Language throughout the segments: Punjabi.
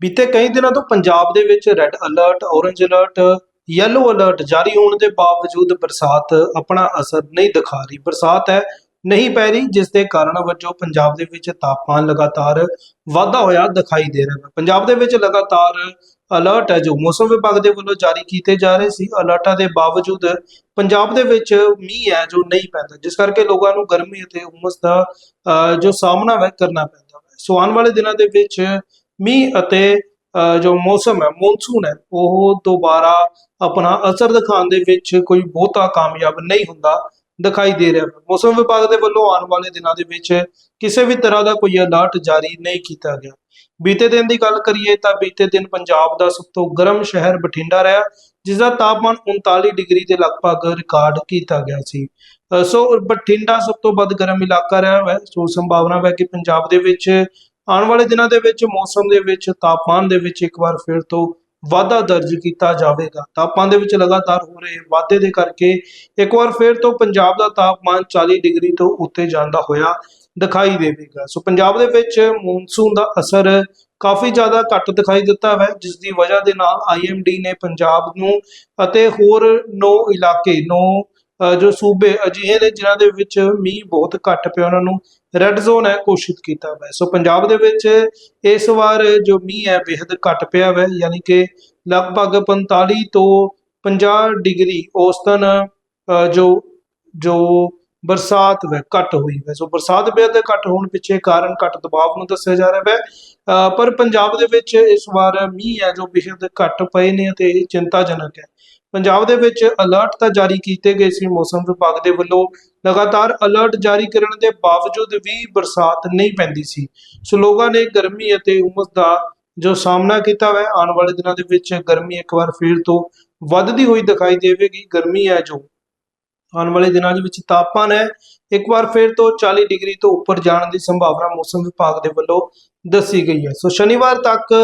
ਬੀਤੇ ਕਈ ਦਿਨਾਂ ਤੋਂ ਪੰਜਾਬ ਦੇ ਵਿੱਚ red alert, orange alert, yellow alert ਜਾਰੀ ਹੋਣ ਦੇ ਬਾਵਜੂਦ ਬਰਸਾਤ ਆਪਣਾ ਅਸਰ ਨਹੀਂ ਦਿਖਾ ਰਹੀ। ਬਰਸਾਤ ਹੈ ਨਹੀਂ ਪੈ ਰਹੀ ਜਿਸ ਦੇ ਕਾਰਨ ਵਜੋਂ ਪੰਜਾਬ ਦੇ ਵਿੱਚ ਤਾਪਮਾਨ ਲਗਾਤਾਰ ਵਾਧਾ ਹੋਇਆ ਦਿਖਾਈ ਦੇ ਰਿਹਾ। ਹੈ ਪੰਜਾਬ ਦੇ ਵਿੱਚ ਲਗਾਤਾਰ ਅਲਰਟ ਹੈ ਜੋ ਮੌਸਮ ਵਿਭਾਗ ਦੇ ਵੱਲੋਂ ਜਾਰੀ ਕੀਤੇ ਜਾ ਰਹੇ ਸੀ। ਅਲਰਟਾਂ ਦੇ ਬਾਵਜੂਦ ਪੰਜਾਬ ਦੇ ਵਿੱਚ ਮੀਂਹ ਹੈ ਜੋ ਨਹੀਂ ਪੈਂਦਾ ਜਿਸ ਕਰਕੇ ਲੋਕਾਂ ਨੂੰ ਗਰਮੀ ਅਤੇ ਉਮਸ ਦਾ ਅਹ, ਜੋ ਸਾਹਮਣਾ ਹੈ ਕਰਨਾ ਪੈਂਦਾ ਹੈ ਸੋ ਆਉਣ ਵਾਲੇ ਦਿਨਾਂ ਦੇ ਵਿੱਚ ਮੀਂਹ ਅਤੇ ਅਹ, ਜੋ ਮੌਸਮ ਹੈ ਮੌਨਸੂਨ ਹੈ ਉਹ ਦੁਬਾਰਾ ਆਪਣਾ ਅਸਰ ਦਿਖਾਉਣ ਦੇ ਵਿੱਚ ਕੋਈ ਬਹੁਤਾ ਕਾਮਯਾਬ ਨਹੀਂ ਹੁੰਦਾ ਦਿਖਾਈ ਦੇ ਰਿਹਾ। ਹੈ ਮੌਸਮ ਵਿਭਾਗ ਦੇ ਵੱਲੋਂ ਆਉਣ ਵਾਲੇ ਦਿਨਾਂ ਦੇ ਵਿੱਚ ਕਿਸੇ ਵੀ ਤਰ੍ਹਾਂ ਦਾ ਕੋਈ ਅਲਰਟ ਜਾਰੀ ਨਹੀਂ ਕੀਤਾ ਗਿਆ। ਬੀਤੇ ਦਿਨ ਦੀ ਗੱਲ ਕਰੀਏ ਤਾਂ ਬੀਤੇ ਦਿਨ ਪੰਜਾਬ ਦਾ ਸਭ ਤੋਂ ਗਰਮ ਸ਼ਹਿਰ ਬਠਿੰਡਾ ਰਿਹਾ ਜਿਸ ਦਾ ਤਾਪਮਾਨ 39 ਡਿਗਰੀ ਦੇ ਲਗਭਗ ਰਿਕਾਰਡ ਕੀਤਾ ਗਿਆ ਸੀ। ਸੋ ਬਠਿੰਡਾ ਸਭ ਤੋਂ ਵੱਧ ਗਰਮ ਇਲਾਕਾ ਰਿਹਾ ਹੈ। ਸੋ ਸੰਭਾਵਨਾ ਹੈ ਕਿ ਪੰਜਾਬ ਦੇ ਵਿੱਚ ਆਉਣ ਵਾਲੇ ਦਿਨਾਂ ਦੇ ਵਿੱਚ, ਮੌਸਮ ਦੇ ਵਿੱਚ, ਤਾਪਮਾਨ ਦੇ ਵਿੱਚ ਇੱਕ ਵਾਰ ਫਿਰ ਤੋਂ ਵਾਧਾ ਦਰਜ ਕੀਤਾ ਜਾਵੇਗਾ। ਤਾਪਮਾਨ ਦੇ ਵਿੱਚ ਲਗਾਤਾਰ ਹੋ ਰਹੇ ਵਾਧੇ ਦੇ ਕਰਕੇ ਇੱਕ ਵਾਰ ਫਿਰ ਤੋਂ ਪੰਜਾਬ ਦਾ ਤਾਪਮਾਨ 40 ਡਿਗਰੀ ਤੋਂ ਉੱਤੇ ਜਾਂਦਾ ਹੋਇਆ ਦਿਖਾਈ ਦੇਵੇਗਾ। ਸੋ ਪੰਜਾਬ ਦੇ ਵਿੱਚ ਮੌਨਸੂਨ ਦਾ ਅਸਰ ਕਾਫੀ ਜ਼ਿਆਦਾ ਘੱਟ ਦਿਖਾਈ ਦਿੱਤਾ ਹੈ ਜਿਸ ਦੀ ਵਜ੍ਹਾ ਦੇ ਨਾਲ ਆਈਐਮਡੀ ਨੇ ਪੰਜਾਬ ਨੂੰ ਅਤੇ ਹੋਰ ਨੌ ਇਲਾਕੇ, ਨੌ ਜੋ ਸੂਬੇ ਅਜਿਹੇ ਨੇ ਜਿਨ੍ਹਾਂ ਦੇ ਵਿੱਚ ਮੀਂਹ ਬਹੁਤ ਘੱਟ ਪਿਆ, ਉਹਨਾਂ ਨੂੰ ਰੈੱਡ ਜ਼ੋਨ ਹੈ ਘੋਸ਼ਿਤ ਕੀਤਾ ਹੋਇਆ ਸੋ ਪੰਜਾਬ ਦੇ ਵਿੱਚ ਇਸ ਵਾਰ ਜੋ ਮੀਂਹ ਹੈ ਬੇहद ਘੱਟ ਪਿਆ ਹੈ, ਯਾਨੀ ਕਿ ਲਗਭਗ 45 ਤੋਂ 50 ਡਿਗਰੀ ਔਸਤਨ ਜੋ ਜੋ ਬਰਸਾਤ ਵੈ ਘਟ ਹੋਈ ਹੈ। ਸੋ ਬਰਸਾਤ ਬੇਅਦ ਘਟ ਹੋਣ ਪਿੱਛੇ ਕਾਰਨ ਘਟ ਦਬਾਅ ਨੂੰ ਦੱਸਿਆ ਜਾ ਰਿਹਾ ਹੈ। ਪਰ ਪੰਜਾਬ ਦੇ ਵਿੱਚ ਇਸ ਵਾਰ ਮੀਂਹ ਹੈ ਜੋ ਬੇਹਦ ਘਟ ਪਏ ਨੇ ਤੇ ਚਿੰਤਾਜਨਕ ਹੈ। ਪੰਜਾਬ ਦੇ ਵਿੱਚ ਅਲਰਟ ਤਾਂ ਜਾਰੀ ਕੀਤੇ ਗਏ ਸੀ, ਮੌਸਮ ਵਿਭਾਗ ਦੇ ਵੱਲੋਂ। ਲਗਾਤਾਰ ਅਲਰਟ ਜਾਰੀ ਕਰਨ ਦੇ ਬਾਵਜੂਦ ਵੀ ਬਰਸਾਤ ਨਹੀਂ ਪੈਂਦੀ ਸੀ। ਸੋ ਲੋਕਾਂ ਨੇ ਗਰਮੀ ਅਤੇ ਉਮਸ ਦਾ ਜੋ ਸਾਹਮਣਾ ਕੀਤਾ ਹੈ ਆਉਣ ਵਾਲੇ ਦਿਨਾਂ ਦੇ ਵਿੱਚ ਗਰਮੀ ਇੱਕ ਵਾਰ ਫਿਰ ਤੋਂ ਵੱਧਦੀ ਹੋਈ ਦਿਖਾਈ ਦੇਵੇਗੀ। ਗਰਮੀ ਹੈ ਜੋ ਆਉਣ ਵਾਲੇ ਦਿਨਾਂ ਦੇ ਵਿੱਚ ਤਾਪਮਾਨ ਹੈ, ਇੱਕ ਵਾਰ ਫਿਰ ਤੋਂ 40 ਡਿਗਰੀ ਤੋਂ ਉੱਪਰ ਜਾਣ ਦੀ ਸੰਭਾਵਨਾ ਮੌਸਮ ਵਿਭਾਗ ਦੇ ਵੱਲੋਂ ਦੱਸੀ ਗਈ ਹੈ। ਸੋ ਸ਼ਨੀਵਾਰ ਤੱਕ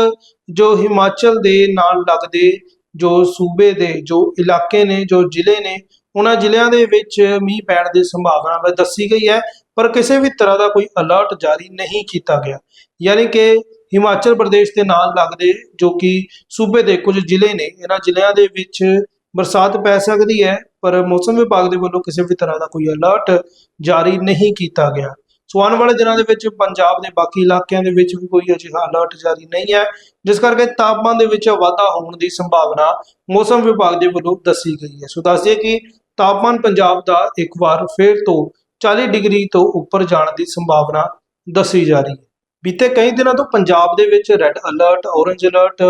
ਜੋ ਹਿਮਾਚਲ ਦੇ ਨਾਲ ਲੱਗਦੇ ਜੋ ਸੂਬੇ ਦੇ, ਜੋ ਇਲਾਕੇ ਨੇ, ਜੋ ਜ਼ਿਲ੍ਹੇ ਨੇ, ਉਹਨਾਂ ਜ਼ਿਲ੍ਹਿਆਂ ਦੇ ਵਿੱਚ ਮੀਂਹ ਪੈਣ ਦੀ ਸੰਭਾਵਨਾ ਹੈ ਦੱਸੀ ਗਈ ਹੈ, ਪਰ ਕਿਸੇ ਵੀ ਤਰ੍ਹਾਂ ਦਾ ਕੋਈ ਅਲਰਟ ਜਾਰੀ ਨਹੀਂ ਕੀਤਾ ਗਿਆ। ਯਾਨੀ ਕਿ ਹਿਮਾਚਲ ਪ੍ਰਦੇਸ਼ ਦੇ ਨਾਲ ਲੱਗਦੇ ਜੋ ਕਿ ਸੂਬੇ ਦੇ ਕੁਝ ਜ਼ਿਲ੍ਹੇ ਨੇ, ਇਹਨਾਂ ਜ਼ਿਲ੍ਹਿਆਂ ਦੇ ਵਿੱਚ ਬਰਸਾਤ ਪੈ ਸਕਦੀ ਹੈ, ਪਰ ਮੌਸਮ ਵਿਭਾਗ ਦੇ ਵੱਲੋਂ ਕਿਸੇ ਵੀ ਤਰ੍ਹਾਂ ਦਾ ਕੋਈ ਅਲਰਟ ਜਾਰੀ ਨਹੀਂ ਕੀਤਾ ਗਿਆ। ਸੋ ਆਉਣ ਵਾਲੇ ਦਿਨਾਂ ਦੇ ਵਿੱਚ ਪੰਜਾਬ ਦੇ ਬਾਕੀ ਇਲਾਕਿਆਂ ਦੇ ਵਿੱਚ ਵੀ ਕੋਈ ਅਜਿਹਾ ਅਲਰਟ ਜਾਰੀ ਨਹੀਂ ਹੈ ਜਿਸ ਕਰਕੇ ਤਾਪਮਾਨ ਦੇ ਵਿੱਚ ਵਾਧਾ ਹੋਣ ਦੀ ਸੰਭਾਵਨਾ ਮੌਸਮ ਵਿਭਾਗ ਦੇ ਵੱਲੋਂ ਦੱਸੀ ਗਈ ਹੈ। ਸੋ ਦੱਸ ਦਈਏ ਕਿ ਤਾਪਮਾਨ ਪੰਜਾਬ ਦਾ ਇੱਕ ਵਾਰ ਫਿਰ ਤੋਂ 40 ਡਿਗਰੀ ਤੋਂ ਉੱਪਰ ਜਾਣ ਦੀ ਸੰਭਾਵਨਾ ਦੱਸੀ ਜਾ ਰਹੀ ਹੈ। ਬੀਤੇ ਕਈ ਦਿਨਾਂ ਤੋਂ ਪੰਜਾਬ ਦੇ ਵਿੱਚ red alert, orange alert,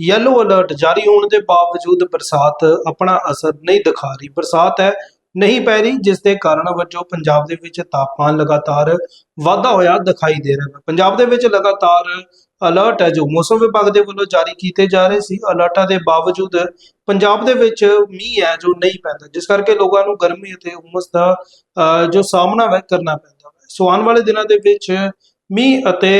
yellow alert ਜਾਰੀ ਹੋਣ ਦੇ ਬਾਵਜੂਦ ਬਰਸਾਤ ਆਪਣਾ ਅਸਰ ਨਹੀਂ ਦਿਖਾ ਰਹੀ। ਬਰਸਾਤ ਹੈ ਨਹੀਂ ਪੈ ਰਹੀ ਜਿਸ ਦੇ ਕਾਰਨ ਵਜੋਂ ਪੰਜਾਬ ਦੇ ਵਿੱਚ ਤਾਪਮਾਨ ਲਗਾਤਾਰ ਵਾਧਾ ਹੋਇਆ ਦਿਖਾਈ ਦੇ ਰਿਹਾ ਹੈ। ਪੰਜਾਬ ਦੇ ਵਿੱਚ ਲਗਾਤਾਰ ਅਲਰਟ ਹੈ ਜੋ ਮੌਸਮ ਵਿਭਾਗ ਦੇ ਵੱਲੋਂ ਜਾਰੀ ਕੀਤੇ ਜਾ ਰਹੇ ਸੀ। ਅਲਰਟਾਂ ਦੇ ਬਾਵਜੂਦ ਪੰਜਾਬ ਦੇ ਵਿੱਚ ਮੀਂਹ ਹੈ ਜੋ ਨਹੀਂ ਪੈਂਦਾ ਜਿਸ ਕਰਕੇ ਲੋਕਾਂ ਨੂੰ ਗਰਮੀ ਅਤੇ ਉਮਸ ਦਾ ਅ, ਜੋ ਸਾਹਮਣਾ ਵੈ ਕਰਨਾ ਪੈਂਦਾ ਹੈ ਸੋ ਆਉਣ ਵਾਲੇ ਦਿਨਾਂ ਦੇ ਵਿੱਚ ਮੀਂਹ ਅਤੇ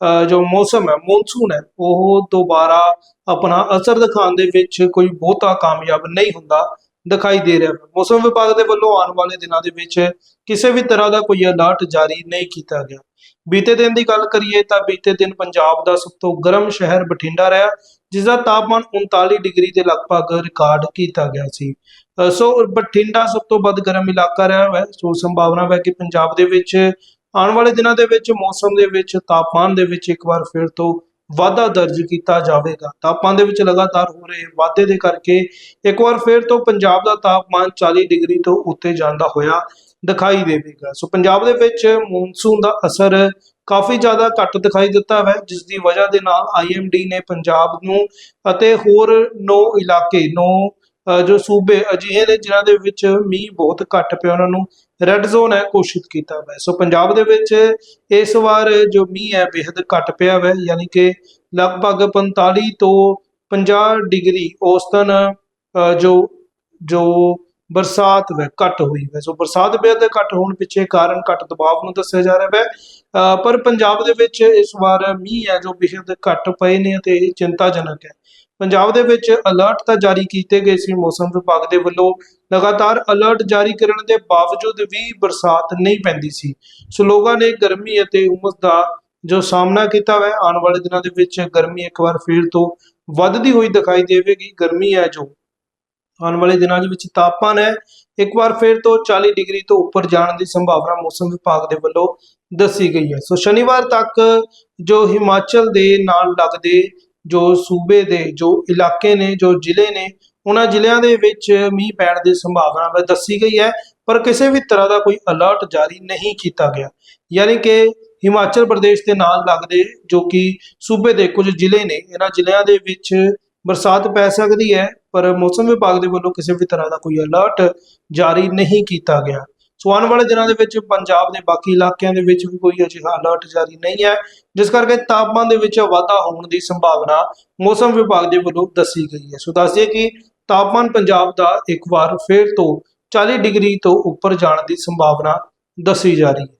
ਅ, ਜੋ ਮੌਸਮ ਹੈ ਮੌਨਸੂਨ ਹੈ ਉਹ ਦੁਬਾਰਾ ਆਪਣਾ ਅਸਰ ਦਿਖਾਉਣ ਦੇ ਵਿੱਚ ਕੋਈ ਬਹੁਤਾ ਕਾਮਯਾਬ ਨਹੀਂ ਹੁੰਦਾ। ਦਿਖਾਈ ਦੇ ਰਿਹਾ। ਹੈ ਮੌਸਮ ਵਿਭਾਗ ਦੇ ਵੱਲੋਂ ਆਉਣ ਵਾਲੇ ਦਿਨਾਂ ਦੇ ਵਿੱਚ ਕਿਸੇ ਵੀ ਤਰ੍ਹਾਂ ਦਾ ਕੋਈ ਅਲਰਟ ਜਾਰੀ ਨਹੀਂ ਕੀਤਾ ਗਿਆ। ਬੀਤੇ ਦਿਨ ਦੀ ਗੱਲ ਕਰੀਏ ਤਾਂ ਬੀਤੇ ਦਿਨ ਪੰਜਾਬ ਦਾ ਸਭ ਤੋਂ ਗਰਮ ਸ਼ਹਿਰ ਬਠਿੰਡਾ ਰਿਹਾ ਜਿਸ ਦਾ ਤਾਪਮਾਨ 39 ਡਿਗਰੀ ਦੇ ਲਗਭਗ ਰਿਕਾਰਡ ਕੀਤਾ ਗਿਆ ਸੀ। ਸੋ ਬਠਿੰਡਾ ਸਭ ਤੋਂ ਵੱਧ ਗਰਮ ਇਲਾਕਾ ਰਿਹਾ ਹੈ। ਸੋ ਸੰਭਾਵਨਾ ਹੈ ਕਿ ਪੰਜਾਬ ਦੇ ਵਿੱਚ ਆਉਣ ਵਾਲੇ ਦਿਨਾਂ ਦੇ ਵਿੱਚ ਮੌਸਮ ਦੇ ਵਿੱਚ ਤਾਪਮਾਨ ਦੇ ਵਿੱਚ ਇੱਕ ਵਾਰ ਫਿਰ ਤੋਂ ਵਾਧਾ ਦਰਜ ਕੀਤਾ ਜਾਵੇਗਾ। ਤਾਪਮਾਨ ਦੇ ਵਿੱਚ ਲਗਾਤਾਰ ਹੋ ਰਹੇ ਵਾਧੇ ਦੇ ਕਰਕੇ ਇੱਕ ਵਾਰ ਫਿਰ ਤੋਂ ਪੰਜਾਬ ਦਾ ਤਾਪਮਾਨ 40 ਡਿਗਰੀ ਤੋਂ ਉੱਤੇ ਜਾਂਦਾ ਹੋਇਆ ਦਿਖਾਈ ਦੇਵੇਗਾ। ਸੋ ਪੰਜਾਬ ਦੇ ਵਿੱਚ ਮੌਨਸੂਨ ਦਾ ਅਸਰ ਕਾਫੀ ਜ਼ਿਆਦਾ ਘੱਟ ਦਿਖਾਈ ਦਿੱਤਾ ਹੈ, ਜਿਸ ਦੀ ਵਜ੍ਹਾ ਦੇ ਨਾਲ ਆਈਐਮਡੀ ਨੇ ਪੰਜਾਬ ਨੂੰ ਅਤੇ ਹੋਰ ਨੌ ਇਲਾਕੇ, ਨੌ ਜੋ ਸੂਬੇ ਅਜਿਹੇ ਨੇ ਜਿਨ੍ਹਾਂ ਦੇ ਵਿੱਚ ਮੀਂਹ ਬਹੁਤ ਘੱਟ ਪਿਆ, ਉਹਨਾਂ ਨੂੰ ਰੈੱਡ ਜ਼ੋਨ ਹੈ ਘੋਸ਼ਿਤ ਕੀਤਾ ਹੋਇਆ ਸੋ ਪੰਜਾਬ ਦੇ ਵਿੱਚ ਇਸ ਵਾਰ ਜੋ ਮੀਂਹ ਹੈ ਬੇहद ਘੱਟ ਪਿਆ ਹੋਇਆ ਯਾਨੀ ਕਿ ਲਗਭਗ 45 ਤੋਂ 50 ਡਿਗਰੀ ਔਸਤਨ ਜੋ ਜੋ ਬਰਸਾਤ ਵੈ ਘਟ ਹੋਈ ਹੈ। ਸੋ ਬਰਸਾਤ ਬੇਅਦ ਘਟ ਹੋਣ ਪਿੱਛੇ ਕਾਰਨ ਘਟ ਦਬਾਅ ਨੂੰ ਦੱਸਿਆ ਜਾ ਰਿਹਾ ਹੈ। ਪਰ ਪੰਜਾਬ ਦੇ ਵਿੱਚ ਇਸ ਵਾਰ ਮੀਂਹ ਹੈ ਜੋ ਬੇਹਦ ਘਟ ਪਏ ਨੇ ਤੇ ਚਿੰਤਾਜਨਕ ਹੈ। ਪੰਜਾਬ ਦੇ ਵਿੱਚ ਅਲਰਟ ਤਾਂ ਜਾਰੀ ਕੀਤੇ ਗਏ ਸੀ, ਮੌਸਮ ਵਿਭਾਗ ਦੇ ਵੱਲੋਂ। ਲਗਾਤਾਰ ਅਲਰਟ ਜਾਰੀ ਕਰਨ ਦੇ ਬਾਵਜੂਦ ਵੀ ਬਰਸਾਤ ਨਹੀਂ ਪੈਂਦੀ ਸੀ। ਸੋ ਲੋਕਾਂ ਨੇ ਗਰਮੀ ਅਤੇ ਉਮਸ ਦਾ ਜੋ ਸਾਹਮਣਾ ਕੀਤਾ ਹੈ। ਆਉਣ ਵਾਲੇ ਦਿਨਾਂ ਦੇ ਵਿੱਚ ਗਰਮੀ ਇੱਕ ਵਾਰ ਫਿਰ ਤੋਂ ਵੱਧਦੀ ਹੋਈ ਦਿਖਾਈ ਦੇਵੇਗੀ। ਗਰਮੀ ਹੈ ਜੋ ਆਉਣ ਵਾਲੇ ਦਿਨਾਂ ਦੇ ਵਿੱਚ ਤਾਪਮਾਨ ਹੈ, ਇੱਕ ਵਾਰ ਫਿਰ ਤੋਂ 40 ਡਿਗਰੀ ਤੋਂ ਉੱਪਰ ਜਾਣ ਦੀ ਸੰਭਾਵਨਾ ਮੌਸਮ ਵਿਭਾਗ ਦੇ ਵੱਲੋਂ ਦੱਸੀ ਗਈ ਹੈ। ਸੋ ਸ਼ਨੀਵਾਰ ਤੱਕ ਜੋ ਹਿਮਾਚਲ ਦੇ ਨਾਲ ਲੱਗਦੇ ਜੋ ਸੂਬੇ ਦੇ, ਜੋ ਇਲਾਕੇ ਨੇ, ਜੋ ਜ਼ਿਲ੍ਹੇ ਨੇ, ਉਹਨਾਂ ਜ਼ਿਲ੍ਹਿਆਂ ਦੇ ਵਿੱਚ ਮੀਂਹ ਪੈਣ ਦੀ ਸੰਭਾਵਨਾ ਦੱਸੀ ਗਈ ਹੈ, ਪਰ ਕਿਸੇ ਵੀ ਤਰ੍ਹਾਂ ਦਾ ਕੋਈ ਅਲਰਟ ਜਾਰੀ ਨਹੀਂ ਕੀਤਾ ਗਿਆ। ਯਾਨੀ ਕਿ ਹਿਮਾਚਲ ਪ੍ਰਦੇਸ਼ ਦੇ ਨਾਲ ਲੱਗਦੇ ਜੋ ਕਿ ਸੂਬੇ ਦੇ ਕੁਝ ਜ਼ਿਲ੍ਹੇ ਨੇ, ਇਹਨਾਂ ਜ਼ਿਲ੍ਹਿਆਂ ਦੇ ਵਿੱਚ ਬਰਸਾਤ ਪੈ ਸਕਦੀ ਹੈ, ਪਰ ਮੌਸਮ ਵਿਭਾਗ ਦੇ ਵੱਲੋਂ ਕਿਸੇ ਵੀ ਤਰ੍ਹਾਂ ਦਾ ਕੋਈ ਅਲਰਟ ਜਾਰੀ ਨਹੀਂ ਕੀਤਾ ਗਿਆ। ਸੋ ਆਉਣ ਵਾਲੇ ਦਿਨਾਂ ਦੇ ਵਿੱਚ ਪੰਜਾਬ ਦੇ ਬਾਕੀ ਇਲਾਕਿਆਂ ਦੇ ਵਿੱਚ ਵੀ ਕੋਈ ਅਜਿਹਾ ਅਲਰਟ ਜਾਰੀ ਨਹੀਂ ਹੈ, ਜਿਸ ਕਰਕੇ ਤਾਪਮਾਨ ਦੇ ਵਿੱਚ ਵਾਧਾ ਹੋਣ ਦੀ ਸੰਭਾਵਨਾ ਮੌਸਮ ਵਿਭਾਗ ਦੇ ਵੱਲੋਂ ਦੱਸੀ ਗਈ ਹੈ। ਸੋ ਦੱਸਦੇ ਕਿ ਤਾਪਮਾਨ ਪੰਜਾਬ ਦਾ ਇੱਕ ਵਾਰ ਫਿਰ ਤੋਂ 40 ਡਿਗਰੀ ਤੋਂ ਉੱਪਰ ਜਾਣ ਦੀ ਸੰਭਾਵਨਾ ਦੱਸੀ ਜਾ ਰਹੀ ਹੈ।